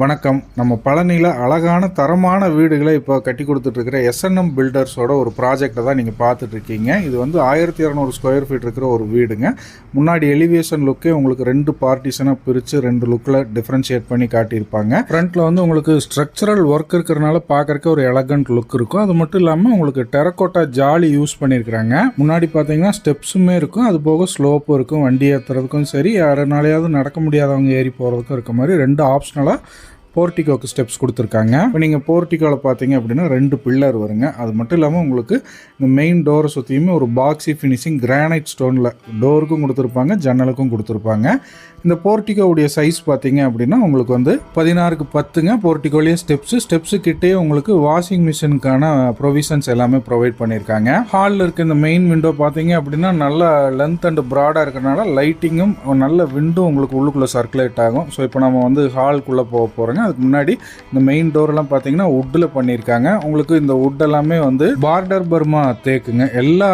வணக்கம். நம்ம பழனியில் அழகான தரமான வீடுகளை இப்போ கட்டி கொடுத்துட்ருக்கிற எஸ்என்எம் பில்டர்ஸோட ஒரு ப்ராஜெக்டை தான் நீங்கள் பார்த்துட்ருக்கீங்க. இது வந்து ஆயிரத்தி இரநூறு ஸ்கொயர் ஃபீட் இருக்கிற ஒரு வீடுங்க. முன்னாடி எலிவேஷன் லுக்கே உங்களுக்கு ரெண்டு பார்ட்டிஷனாக பிரித்து ரெண்டு லுக்கில் டிஃப்ரென்ஷியேட் பண்ணி காட்டியிருப்பாங்க. ஃப்ரண்ட்டில் வந்து உங்களுக்கு ஸ்ட்ரக்சரல் ஒர்க் இருக்கிறனால பார்க்கறக்கு ஒரு எலகண்ட் லுக் இருக்கும். அது மட்டும் இல்லாமல் உங்களுக்கு டெரக்கோட்டா ஜாலி யூஸ் பண்ணியிருக்கிறாங்க. முன்னாடி பார்த்தீங்கன்னா ஸ்டெப்ஸுமே இருக்கும். அது போக ஸ்லோப்பும் இருக்கும். வண்டி ஏற்றுறதுக்கும் சரி யாருனாலையாவது நடக்க முடியாதவங்க ஏறி போகிறதுக்கும் இருக்க மாதிரி ரெண்டு ஆப்ஷனலாக போர்ட்டிகோக்கு ஸ்டெப்ஸ் கொடுத்துருக்காங்க. இப்போ நீங்கள் போர்ட்டிகோவில் பார்த்தீங்க அப்படின்னா ரெண்டு பில்லர் வருங்க. அது மட்டும் இல்லாமல் உங்களுக்கு இந்த மெயின் டோரை சுற்றியுமே ஒரு பாக்ஸி ஃபினிஷிங் கிரானைட் ஸ்டோனில் டோருக்கும் கொடுத்துருப்பாங்க ஜன்னலுக்கும் கொடுத்துருப்பாங்க. இந்த போர்ட்டிகோவுடைய சைஸ் பார்த்தீங்க அப்படின்னா உங்களுக்கு வந்து பதினாறுக்கு பத்துங்க. போர்ட்டிகோலேயே ஸ்டெப்ஸு ஸ்டெப்ஸு கிட்டே உங்களுக்கு வாஷிங் மிஷினுக்கான ப்ரொவிஷன்ஸ் எல்லாமே ப்ரொவைட் பண்ணியிருக்காங்க. ஹாலில் இருக்க இந்த மெயின் விண்டோ பார்த்தீங்க அப்படின்னா நல்ல லென்த் அண்ட் ப்ராடாக இருக்கிறனால லைட்டிங்கும் நல்ல விண்டோ உங்களுக்கு உள்ளுக்குள்ளே சர்க்குலேட் ஆகும். ஸோ இப்போ நம்ம வந்து ஹால்குள்ளே போக போகிறோங்க அதுக்கு முன்னாடி இந்த மெயின் டோர்லாம் பார்த்தீங்கன்னா வுட்டில் பண்ணியிருக்காங்க. உங்களுக்கு இந்த உட் எல்லாமே வந்து பார்டர் பர்மா தேக்குங்க. எல்லா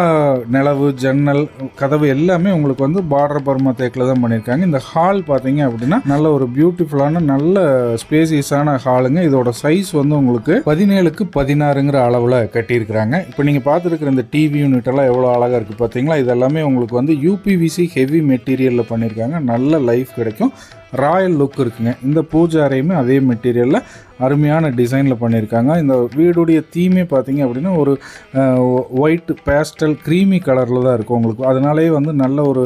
நிலவு ஜன்னல் கதவு எல்லாமே உங்களுக்கு வந்து பார்டர் பர்மா தேக்கில் தான் பண்ணியிருக்காங்க. இந்த ஹால் பார்த்தீங்க அப்படின்னா நல்ல ஒரு பியூட்டிஃபுல்லான நல்ல ஸ்பேசியஸான ஹாலுங்க இதோட சைஸ் வந்து உங்களுக்கு பதினேழுக்கு பதினாறுங்கிற அளவில் கட்டியிருக்கிறாங்க. இப்போ நீங்கள் பார்த்துருக்குற இந்த டிவி யூனிட் எல்லாம் எவ்வளோ அழகாக இருக்குது பார்த்தீங்களா இது எல்லாமே உங்களுக்கு வந்து யூபிவிசி ஹெவி மெட்டீரியலில் பண்ணியிருக்காங்க. நல்ல லைஃப் கிடைக்கும். ராயல் லுக் இருக்குங்க. இந்த பூஜை அறையுமே அதே மெட்டீரியலில் அருமையான டிசைனில் பண்ணியிருக்காங்க. இந்த வீடுடைய தீமே பார்த்தீங்க அப்படின்னா ஒரு ஒயிட் பேஸ்டல் க்ரீமி கலரில் தான் இருக்கும் உங்களுக்கு. அதனாலேயே வந்து நல்ல ஒரு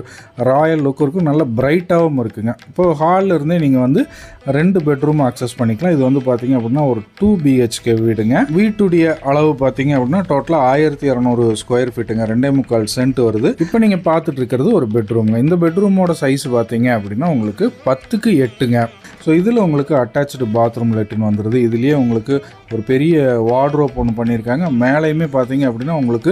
ராயல் லுக் இருக்கும். நல்ல பிரைட்டாகவும் இருக்குங்க. இப்போ ஹாலில் இருந்தே நீங்கள் வந்து ரெண்டு பெட்ரூம் அக்சஸ் பண்ணிக்கலாம். இது வந்து பார்த்தீங்க அப்படின்னா ஒரு டூ பிஹெச்கே வீடுங்க. வீட்டுடைய அளவு பார்த்தீங்க அப்படின்னா டோட்டலாக ஆயிரத்தி இரநூறு ஸ்கொயர் ஃபீட்டுங்க ரெண்டே முக்கால் சென்ட் வருது. இப்போ நீங்கள் பார்த்துட்டு இருக்கிறது ஒரு பெட்ரூம்ங்க இந்த பெட்ரூமோட சைஸ் பார்த்தீங்க அப்படின்னா உங்களுக்கு பத்துக்கு எட்டுங்க. ஸோ இதில் உங்களுக்கு அட்டாச்சு பாத்ரூம் லெட்டின் வந்துடுது இதுலேயே உங்களுக்கு ஒரு பெரிய வார்ட்ரோப் ஒன்று பண்ணியிருக்காங்க. மேலேயுமே பார்த்தீங்க அப்படின்னா உங்களுக்கு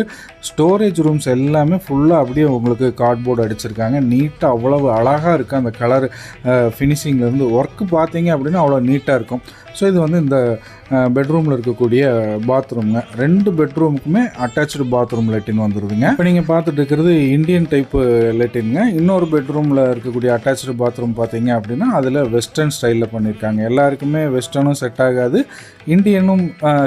ஸ்டோரேஜ் ரூம்ஸ் எல்லாமே ஃபுல்லாக அப்படியே உங்களுக்கு கார்ட்போர்டு அடிச்சிருக்காங்க. நீட்டாக அவ்வளவு அழகாக இருக்குது அந்த கலர் ஃபினிஷிங்லேருந்து ஒர்க்கு பார்த்தீங்க அப்படின்னா அவ்வளோ நீட்டாக இருக்கும். ஸோ இது வந்து இந்த பெட்ரூமில் இருக்கக்கூடிய பாத்ரூம்ங்க ரெண்டு பெட்ரூமுக்குமே அட்டாச்சு பாத்ரூம் லெட்டின் வந்துடுதுங்க இப்போ நீங்கள் பார்த்துட்டு இருக்கிறது இந்தியன் டைப்பு லெட்டின்ங்க இன்னொரு பெட்ரூமில் இருக்கக்கூடிய அட்டாச்சு பாத்ரூம் பார்த்தீங்க அப்படின்னா அதில் வெஸ்டர்ன் ஸ்டைலில் பண்ணியிருக்காங்க. எல்லாருக்குமே வெஸ்டர்னும் செட் ஆகாது. இந்தியனும்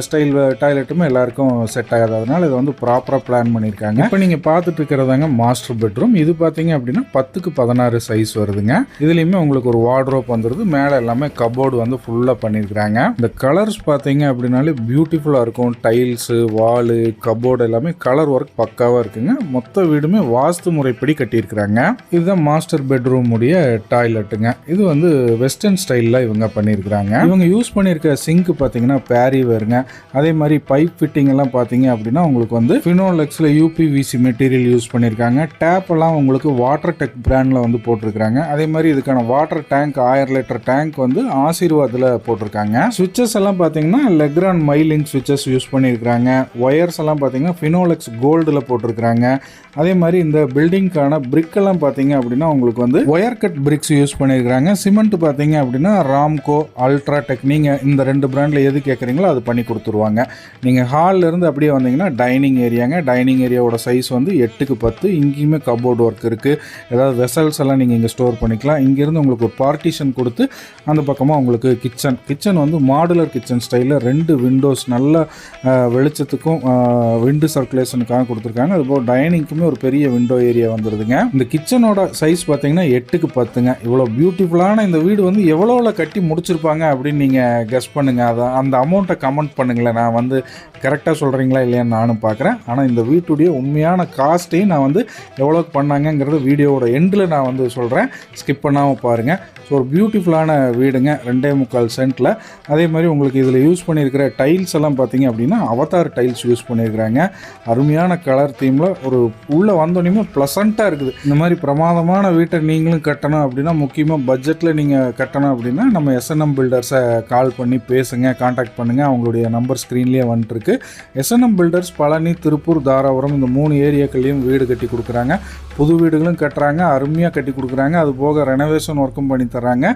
ஸ்டைல் டாய்லெட்டுமே எல்லாருக்கும் செட் ஆகாது. அதனால் இதை வந்து ப்ராப்பராக பிளான் பண்ணியிருக்காங்க. இப்போ நீங்கள் பார்த்துட்டு இருக்கிறதாங்க மாஸ்டர் பெட்ரூம் இது பார்த்தீங்க அப்படின்னா பத்துக்கு பதினாறு சைஸ் வருதுங்க. இதுலேயுமே உங்களுக்கு ஒரு வார்ட்ரோப் வந்துடுது மேலே எல்லாமே கபோர்டு வந்து ஃபுல்லாக பண்ணியிருக்கிறாங்க. இந்த கலர்ஸ் பார்த்தீங்க அப்படின்னாலே பியூட்டிஃபுல்லாக இருக்கும். டைல்ஸு வாலு கபோர்டு எல்லாமே கலர் ஒர்க் பக்காவாக இருக்குங்க. மொத்த வீடுமே வாஸ்து முறைப்படி கட்டியிருக்கிறாங்க. இதுதான் மாஸ்டர் பெட்ரூம் உடைய டாய்லெட்டுங்க இது வந்து வெஸ்டர்ன் ஸ்டைலில் இவங்க பண்ணியிருக்கிறாங்க. இவங்க யூஸ் பண்ணி இருக்கிற சிங்க் பார்த்தீங்கன்னா பேரி வருங்க. அதே மாதிரி பைப் ஃபிட்டிங் எல்லாம் பார்த்தீங்க அப்படின்னா உங்களுக்கு வந்து ஃபினோலெக்ஸில் யூபிவிசி மெட்டீரியல் யூஸ் பண்ணியிருக்காங்க டேப் எல்லாம் உங்களுக்கு வாட்டர் டெக் பிராண்டில் வந்து போட்டிருக்கிறாங்க. அதே மாதிரி இதுக்கான வாட்டர் டேங்க் ஆயிரம் லிட்டர் டேங்க் வந்து ஆசீர்வாதில் போட்டிருக்காங்க. சுவிச்சஸ் எல்லாம் பார்த்தீங்கன்னா லெக்ரான் மைலிங் சுவிச்சஸ் யூஸ் பண்ணியிருக்காங்க ஒயர்ஸ் எல்லாம் பார்த்தீங்கன்னா ஃபினோலெக்ஸ் கோல்டில் போட்டிருக்கிறாங்க. அதே மாதிரி இந்த பில்டிங்க்கான brick எல்லாம் பார்த்தீங்க அப்படின்னா உங்களுக்கு வந்து ஒயர் கட் பிரிக்ஸ் யூஸ் பண்ணியிருக்கிறாங்க சிமெண்ட் பார்த்தீங்க அப்படின்னா ராம்கோ அல்ட்ரா டெக் நீங்கள் இந்த ரெண்டு பிராண்டில் எது கேட்குறீங்களோ அது பண்ணி கொடுத்துருவாங்க. நீங்கள் ஹால்லேருந்து அப்படியே வந்தீங்கன்னா டைனிங் ஏரியாங்க டைனிங் ஏரியாவோட சைஸ் வந்து எட்டுக்கு பத்து. இங்கேயுமே கபோர்டு ஒர்க் இருக்குது ஏதாவது வெசல்ஸ் எல்லாம் நீங்கள் இங்கே ஸ்டோர் பண்ணிக்கலாம். இங்கேருந்து உங்களுக்கு ஒரு பார்ட்டிஷன் கொடுத்து அந்த பக்கமாக உங்களுக்கு கிச்சன் கிச்சன் வந்து மாடுலர் கிச்சன் ஸ்டைலில் ரெண்டு விண்டோஸ் நல்ல வெளிச்சத்துக்கும் விண்டு சர்க்குலேஷனுக்காக கொடுத்துருக்காங்க. அதுபோல் டைனிங்க்குமே ஒரு பெரிய விண்டோ ஏரியா வந்துடுதுங்க இந்த கிச்சனோட சைஸ் பார்த்தீங்கன்னா எட்டுக்கு பத்துங்க. இவ்வளோ பியூட்டிஃபுல்லான இந்த வீடு வந்து எவ்வளோவில் கட்டி முடிச்சிருப்பாங்க அப்படின்னு நீங்கள் கெஸ் பண்ணுங்கள் அதை அந்த அமௌண்ட்டை கமெண்ட் பண்ணுங்களேன் நான் வந்து கரெக்டாக சொல்கிறீங்களா இல்லையான்னு நானும் பார்க்குறேன் ஆனால் இந்த வீட்டுடைய உண்மையான காஸ்ட்டையும் நான் வந்து எவ்வளோக்கு பண்ணாங்கங்கிறது வீடியோவோட எண்டில் நான் வந்து சொல்கிறேன் ஸ்கிப் பண்ணாமல் பாருங்கள் ஸோ ஒரு பியூட்டிஃபுல்லான வீடுங்க. ரெண்டே முக்கால் சென்ட்டில் அதே மாதிரி உங்களுக்கு இதில் யூஸ் பண்ணியிருக்கிற டைல்ஸ் எல்லாம் பார்த்தீங்க அப்படின்னா அவதார் டைல்ஸ் யூஸ் பண்ணியிருக்கிறாங்க. அருமையான கலர் தீமில் ஒரு உள்ளே வந்தோடனே ப்ளசண்ட்டாக இருக்குது. இந்த மாதிரி பிரமாதமான வீட்டை நீங்களும் கட்டணும் அப்படின்னா முக்கியமாக பட்ஜெட்டில் நீங்கள் கட்டணும் அப்படின்னா நம்ம எஸ்என்எம் பில்டர்ஸை கால் பண்ணி பண்ணி பேசுங்க காண்டாக்ட் பண்ணுங்கள் அவங்களுடைய நம்பர் ஸ்க்ரீன்லேயே வந்துட்டுருக்கு. எஸ்என்எம் பில்டர்ஸ் பழனி திருப்பூர் தாராபுரம் இந்த மூணு ஏரியாக்கள்லையும் வீடு கட்டி கொடுக்குறாங்க. புது வீடுகளும் கட்டுறாங்க அருமையாக கட்டி கொடுக்குறாங்க. அது போக ரெனோவேஷன் ஒர்க்கும் பண்ணி தர்றாங்க.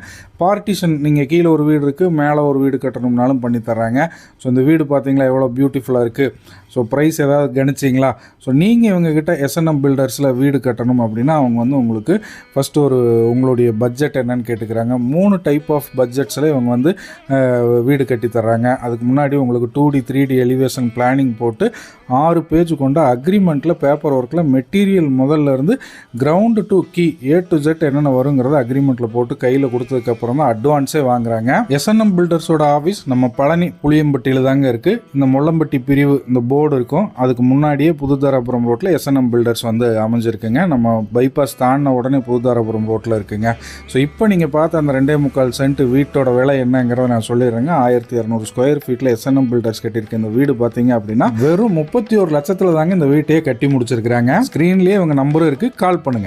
பார்ட்டிஷன் நீங்கள் கீழே ஒரு வீடு இருக்குது மேலே ஒரு வீடு கட்டணும்னாலும் பண்ணி தர்றாங்க. ஸோ இந்த வீடு பார்த்தீங்களா எவ்வளோ பியூட்டிஃபுல்லாக இருக்குது ஸோ ப்ரைஸ் ஏதாவது கணிச்சிங்களா? ஸோ நீங்கள் இவங்ககிட்ட எஸ்என்எம் பில்டர்ஸில் வீடு கட்டணும் அப்படின்னா அவங்க வந்து உங்களுக்கு ஃபஸ்ட்டு ஒரு உங்களுடைய பட்ஜெட் என்னன்னு கேட்டுக்கிறாங்க. மூணு டைப் ஆஃப் பட்ஜெட்ஸில் இவங்க வந்து வீடு கட்டி தர்றாங்க. அதுக்கு முன்னாடி உங்களுக்கு two D three D elevation planning போட்டு ஆறு பேஜ் கொண்ட அக்ரிமெண்ட்டில் பேப்பர் ஒர்க்கில் மெட்டீரியல் முதல்ல இருந்து ground to key A to Z என்னென்ன வருங்கிறத அக்ரிமெண்ட்டில் போட்டு கையில் கொடுத்ததுக்கப்புறம் தான் அட்வான்ஸே வாங்குறாங்க. எஸ்என்எம் பில்டர்ஸோட ஆஃபீஸ் நம்ம பழனி புளியம்பட்டியில் தாங்க இருக்குது இந்த முள்ளம்பட்டி பிரிவு இந்த போர்டு இருக்கும். அதுக்கு முன்னாடியே புதுதாராபுரம் ரோட்டில் எஸ்என்எம் பில்டர்ஸ் வந்து அமைஞ்சிருக்குங்க. நம்ம பைபாஸ் தாண்டின உடனே புதுதாராபுரம் ரோட்டில் இருக்குங்க. ஸோ இப்போ நீங்கள் பார்த்த அந்த ரெண்டே முக்கால் சென்ட் வீட்டோட விலை என்னங்கிறத நான் சொல்லிடுறேங்க. ஆயிரத்தி இரநூறு ஸ்கொயர் ஃபீட்டில் எஸ்என்எம் பில்டர்ஸ் கட்டியிருக்க இந்த வீடு பார்த்தீங்க அப்படின்னா வெறும் முப்பத்தி ஒரு லட்சத்தில் தாங்க இந்த வீட்டையே கட்டி முடிச்சிருக்கிறாங்க. ஸ்க்ரீன்லேயே இவங்க நம்பரும் நம்பருக்கு கால் பண்ணுங்கள்